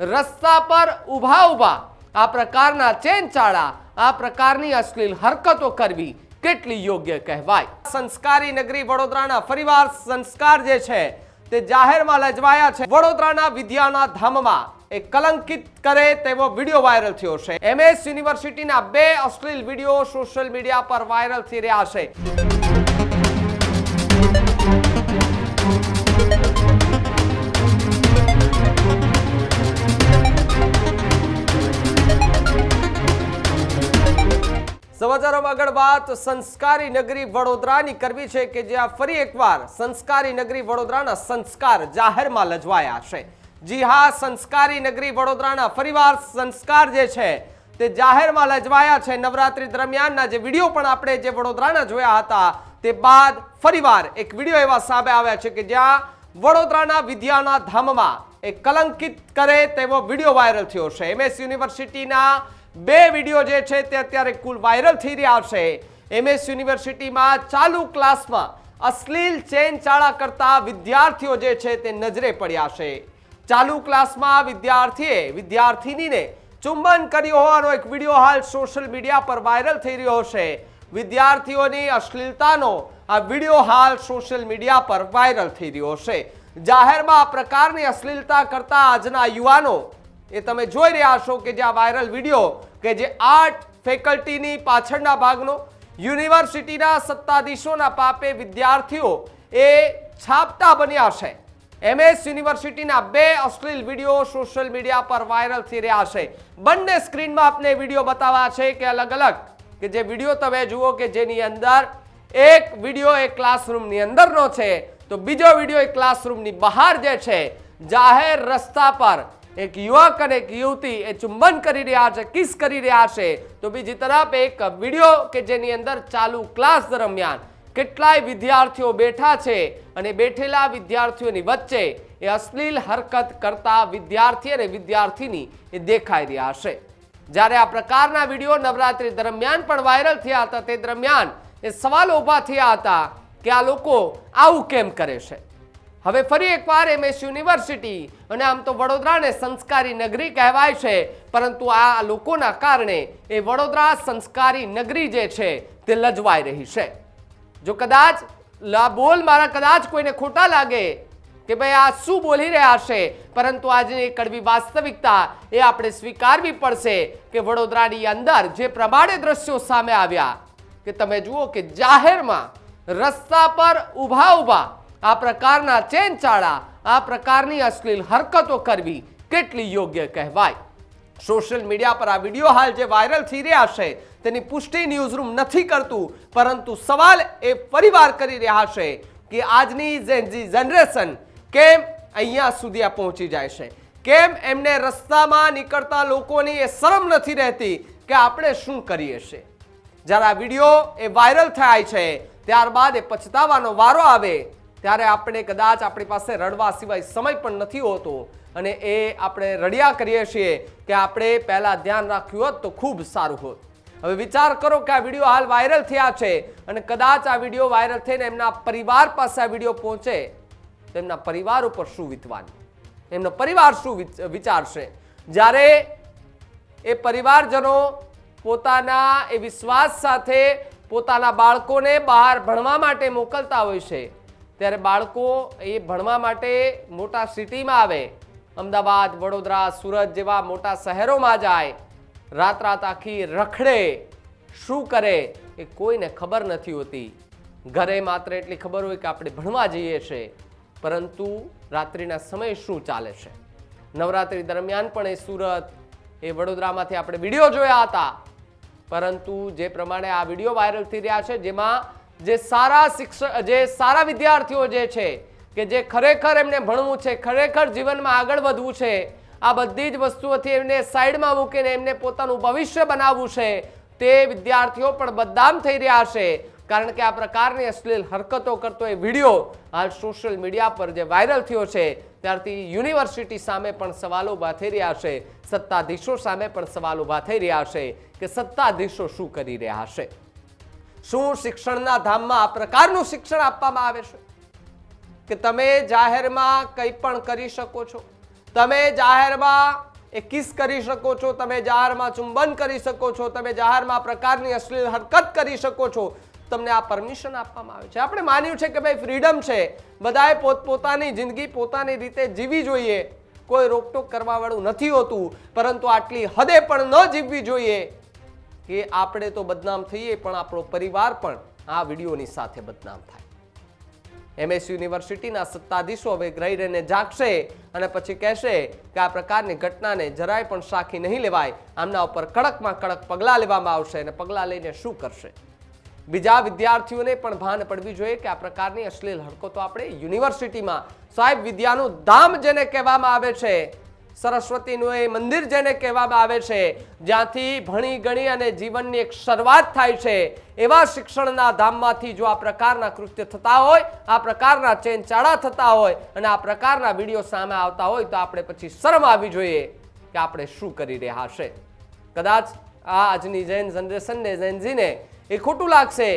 રસ્તા પર ઊભા ઊભા આ પ્રકારના ચેન ચાળા આ પ્રકારની અશ્લીલ હરકતો કરવી કેટલી યોગ્ય કહેવાય? સંસ્કારી નગરી વડોદરાના ફરીવાર સંસ્કાર જે છે તે જાહેરમાં લજવાયા છે. વડોદરાના વિદ્યાના ધામમાં એ કલંકિત કરે તેવો વીડિયો વાયરલ થયો છે. એમએસ યુનિવર્સિટીના બે અશ્લીલ વીડિયો સોશિયલ મીડિયા પર વાયરલ થઈ રહ્યા છે. સમાચારોમાં આગળ વાત. સંસ્કારી નગરી વડોદરાની કરવી છે કે જ્યાં ફરી એકવાર સંસ્કારી નગરી વડોદરાના સંસ્કાર જાહેરમાં લજવાયા છે. જી હા, સંસ્કારી નગરી વડોદરાના ફરીવાર સંસ્કાર જે છે તે જાહેરમાં લજવાયા છે. નવરાત્રી દરમિયાનના જે વીડિયો પણ આપણે જે વડોદરાના જોયા હતા તે બાદ ફરીવાર એક વીડિયો એવા સામે આવ્યા છે કે જ્યાં વડોદરાના વિદ્યાના ધામમાં એ કલંકિત કરે તેવો વીડિયો વાયરલ થયો છે. એમએસ યુનિવર્સિટીના બે વીડિયો જે છે તે અત્યારે કુલ વાયરલ થઈ રહ્યા છે. એમએસ યુનિવર્સિટીમાં ચાલુ ક્લાસમાં અશ્લીલ ચેન ચાળા કરતા વિદ્યાર્થીઓ જે છે તે નજરે પડ્યા છે. ચાલુ ક્લાસમાં વિદ્યાર્થીએ વિદ્યાર્થીનીને ચુંબન કર્યું હોવાનો એક વીડિયો હાલ સોશિયલ મીડિયા પર વાયરલ થઈ રહ્યો છે. વિદ્યાર્થીઓની અશ્લીલતાનો આ વીડિયો હાલ સોશિયલ મીડિયા પર વાયરલ થઈ રહ્યો છે. જાહેરમાં આ પ્રકારની અશ્લીલતા કરતા આજના યુવાનો, એ તમે જોઈ રહ્યા છો કે જે આ વાયરલ વીડિયો કે જે આર્ટ ફેકલ્ટીની પાછળના ભાગનો યુનિવર્સિટીના સત્તાધીશોના પાપે વિદ્યાર્થીઓ એ છાપતા બન્યા છે. એમએસ યુનિવર્સિટીના બે અશ્લીલ વીડિયો સોશિયલ મીડિયા પર વાયરલ થઈ રહ્યા છે. બંને સ્ક્રીનમાં આપને વીડિયો બતાવ્યા છે કે અલગ અલગ કે જે વીડિયો તમે જુઓ કે જેની અંદર એક વીડિયો એ ક્લાસરૂમની અંદરનો છે, તો બીજો વીડિયો એ ક્લાસરૂમની બહાર જે છે, જાહેર રસ્તા પર એક યુવક અને એક યુવતી એ ચુંબન કરી રહ્યા છે, કિસ કરી રહ્યા છે. તો બીજી તરફ એક વીડિયો કે જેની અંદર ચાલુ ક્લાસ દરમિયાન કેટલાય વિદ્યાર્થીઓ બેઠા છે અને બેઠેલા વિદ્યાર્થીઓની વચ્ચે એ અશ્લીલ હરકત કરતા વિદ્યાર્થી અને વિદ્યાર્થીની એ દેખાઈ રહ્યા છે. જ્યારે આ પ્રકારના વીડિયો નવરાત્રી દરમિયાન પણ વાયરલ થયા હતા, તે દરમિયાન એ સવાલો ઊભા થયા હતા કે આ લોકો આવું કેમ કરે છે? હવે ફરી એકવાર એમએસ યુનિવર્સિટી અને આમ તો વડોદરાને સંસ્કારી નગરી કહેવાય છે, પરંતુ આ લોકોના કારણે એ વડોદરા સંસ્કારી નગરી જે છે તે લજવાઈ રહી છે. જો કદાચ બોલ મારા કદાચ કોઈને ખોટા લાગે કે ભાઈ આ શું બોલી રહ્યા છે, પરંતુ આજની કડવી વાસ્તવિકતા એ આપણે સ્વીકારવી પડશે કે વડોદરાની અંદર જે પ્રમાણે દ્રશ્યો સામે આવ્યા, કે તમે જુઓ કે જાહેરમાં રસ્તા પર ઊભા ઊભા આ પ્રકારના ચેનચાળા, આ પ્રકારની અશ્લીલ હરકતો કરવી કેટલી યોગ્ય કહેવાય? સોશિયલ મીડિયા પર આ વીડિયો હાલ જે વાયરલ થઈ રહ્યા છે, તેની પુષ્ટિ ન્યૂઝરૂમ નથી કરતું, પરંતુ સવાલ એ ફરીવાર કરી રહ્યા છે કે આજની જેનજી જનરેશન કેમ અહીંયા સુધી આ પહોંચી જાય છે? કેમ એમને રસ્તામાં નીકળતા લોકોની એ શરમ નથી રહેતી કે આપણે શું કરીએ છીએ? જ્યારે આ વીડિયો એ વાયરલ થાય છે, ત્યારબાદ એ પછતાવાનો વારો આવે ત્યારે આપણે કદાચ આપણી પાસે રડવા સિવાય સમય પણ નથી હોતો અને એ આપણે રડ્યા કરીએ છીએ કે આપણે પહેલાં ધ્યાન રાખ્યું હોત તો ખૂબ સારું હોત. હવે વિચાર કરો કે આ વીડિયો હાલ વાયરલ થયા છે અને કદાચ આ વીડિયો વાયરલ થઈને એમના પરિવાર પાસે આ વીડિયો પહોંચે, તો એમના પરિવાર ઉપર શું વીતવાનું? એમનો પરિવાર શું વિચારશે? જ્યારે એ પરિવારજનો પોતાના એ વિશ્વાસ સાથે પોતાના બાળકોને બહાર ભણવા માટે મોકલતા હોય છે ત્યારે બાળકો એ ભણવા માટે મોટા સિટીમાં આવે. અમદાવાદ, વડોદરા, સુરત જેવા મોટા શહેરોમાં જાય. રાત રાત આખી રખડે. શું કરે એ કોઈને ખબર નથી હોતી. ઘરે માત્ર એટલી ખબર હોય કે આપણે ભણવા જઈએ છે. પરંતુ રાત્રિના સમયે શું ચાલે છે? નવરાત્રિ દરમિયાન પણ એ સુરત, એ વડોદરામાંથી આપણે વીડિયો જોયા હતા. પરંતુ જે પ્રમાણે આ વીડિયો વાયરલ થઈ રહ્યા છે, જેમાં જે સારા શિક્ષક જે સારા વિદ્યાર્થીઓ જે છે, કે જે ખરેખર એમને ભણવું છે, ખરેખર જીવનમાં આગળ વધવું છે, આ બધી જ વસ્તુઓથી એમને સાઈડમાં મૂકીને એમને પોતાનું ભવિષ્ય બનાવવું છે, તે વિદ્યાર્થીઓ પણ બદનામ થઈ રહ્યા છે. કારણ કે આ પ્રકારની અશ્લીલ હરકતો કરતો એ વીડિયો હાલ સોશિયલ મીડિયા પર જે વાયરલ થયો છે, ત્યારથી યુનિવર્સિટી સામે પણ સવાલો ઊભા થઈ રહ્યા છે, સત્તાધીશો સામે પણ સવાલ ઊભા થઈ રહ્યા છે, કે સત્તાધીશો શું કરી રહ્યા છે? શું શિક્ષણના ધામમાં આ પ્રકારનું શિક્ષણ આપવામાં આવે છે? કે તમે જાહેરમાં કંઈ પણ કરી શકો છો? તમે જાહેરમાં એ કિસ કરી શકો છો, તમે જાહેરમાં ચુંબન કરી શકો છો, તમે જાહેરમાં પ્રકારની અશ્લીલ હરકત કરી શકો છો, તમને આ પરમિશન આપવામાં આવે છે. આપણે માન્યું છે કે ભાઈ ફ્રીડમ છે. બધાએ પોતપોતાની જિંદગી પોતાની રીતે જીવી જોઈએ. કોઈ રોકટોક કરવાવાળું નથી હોતું, પરંતુ આટલી હદે પણ ન જીવવી જોઈએ. કે આપણે તો બદનામ થઈએ, પણ આપણો પરિવાર પણ આ વિડીયોની સાથે બદનામ થાય. એમએસ યુનિવર્સિટીના સત્તાધીશો હવે ગ્રહી રહીને જાગશે અને પછી કહેશે કે આ પ્રકારની ઘટનાને જરાય પણ સાખી નહીં લેવાય. આમના ઉપર કડકમાં કડક પગલાં લેવામાં આવશે અને પગલાં લઈને શું કરશે? બીજા વિદ્યાર્થીઓને પણ ભાન પડવી જોઈએ કે આ પ્રકારની અશ્લીલ હરકતો આપણે યુનિવર્સિટીમાં સાહેબ વિદ્યાનું ધામ જેને કહેવામાં આવે છે સરસ્વતીનું એ મંદિર જેને કહેવામાં આવે છે, જ્યાંથી ભણી ગણી અને જીવનની એક શરૂઆત થાય છે, એવા શિક્ષણના ધામમાંથી જો આ પ્રકારના કૃત્ય થતા હોય, આ પ્રકારના ચેનચાળા થતા હોય અને આ પ્રકારના વીડિયો સામે આવતા હોય, તો આપણે પછી શરમ આવી જોઈએ કે આપણે શું કરી રહ્યા છે. કદાચ આ આજની જૈન જનરેશનને જૈનજીને એ ખોટું લાગશે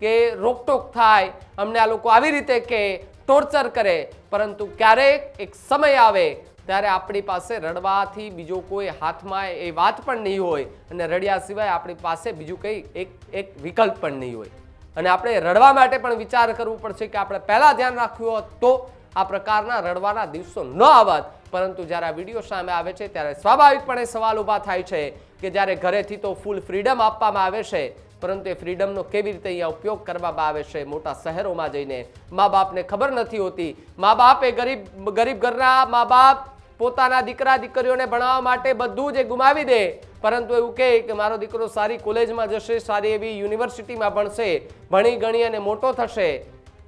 કે રોકટોક થાય, અમને આ લોકો આવી રીતે કે ટોર્ચર કરે, પરંતુ ક્યારેક એક સમય આવે ત્યારે આપણી પાસે રડવાથી બીજો કોઈ હાથમાં એ વાત પણ નહીં હોય અને રડ્યા સિવાય આપણી પાસે બીજું કંઈ એક એક વિકલ્પ પણ નહીં હોય. અને આપણે રડવા માટે પણ વિચાર કરવું પડશે કે આપણે પહેલાં ધ્યાન રાખ્યું હોત તો આ પ્રકારના રડવાના દિવસો ન આવત. પરંતુ જ્યારે આ વીડિયો સામે આવે છે ત્યારે સ્વાભાવિકપણે સવાલ ઊભા થાય છે કે જ્યારે ઘરેથી તો ફૂલ ફ્રીડમ આપવામાં આવે છે, પરંતુ એ ફ્રીડમનો કેવી રીતે અહીંયા ઉપયોગ કરવામાં આવે છે મોટા શહેરોમાં જઈને? મા બાપને ખબર નથી હોતી. મા બાપ એ ગરીબ ગરીબ ઘરના મા બાપ પોતાના દીકરા દીકરીઓને ભણાવવા માટે બધું જ ગુમાવી દે. પરંતુ એવું કહે કે મારો દીકરો સારી કોલેજમાં જશે, સારી એવી યુનિવર્સિટીમાં ભણશે, ભણી ગણી અને મોટો થશે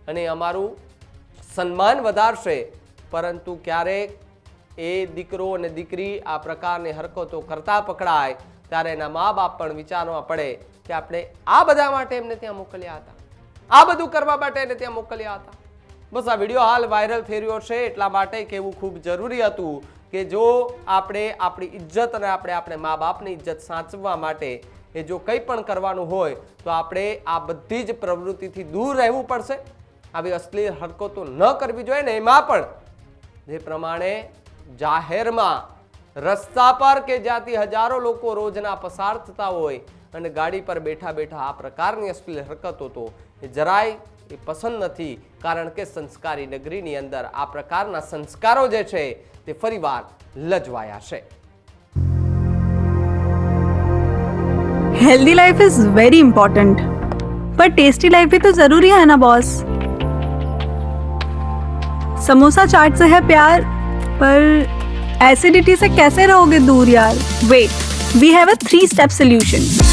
અને અમારું સન્માન વધારશે. પરંતુ ક્યારેક એ દીકરો અને દીકરી આ પ્રકારની હરકતો કરતા પકડાય, ત્યારે એના મા બાપ પણ વિચારવા પડે કે આપણે આ બધા માટે એમને ત્યાં મોકલ્યા હતા. આ બધું કરવા માટે એને ત્યાં મોકલ્યા હતા. બસ આ વીડિયો હાલ વાયરલ થઈ રહ્યો છે એટલા માટે કહેવું ખૂબ જરૂરી હતું કે જો આપણે આપણી ઇજ્જત અને આપણે આપણે મા બાપની ઇજ્જત સાચવવા માટે એ જો કંઈ પણ કરવાનું હોય, તો આપણે આ બધી જ પ્રવૃત્તિથી દૂર રહેવું પડશે. આવી અશ્લીલ હરકતો ન કરવી જોઈએ ને એમાં પણ. જે પ્રમાણે જાહેરમાં રસ્તા પર કે જ્યાંથી હજારો લોકો રોજના પસાર થતા હોય અને ગાડી પર બેઠા બેઠા આ પ્રકારની અશ્લીલ હરકતો, તો એ જરાય એ પસંદ નથી કારણ કે સંસ્કારી નગરીની અંદર આ પ્રકારના સંસ્કારો જે છે તે ફરીવાર લજવાયા છે healthy life is very important पर टेस्टी लाइफ भी तो जरूरी है ना बॉस समोसा चाट से है प्यार पर एसिडिटी से कैसे रहोगे दूर यार wait we have a three step solution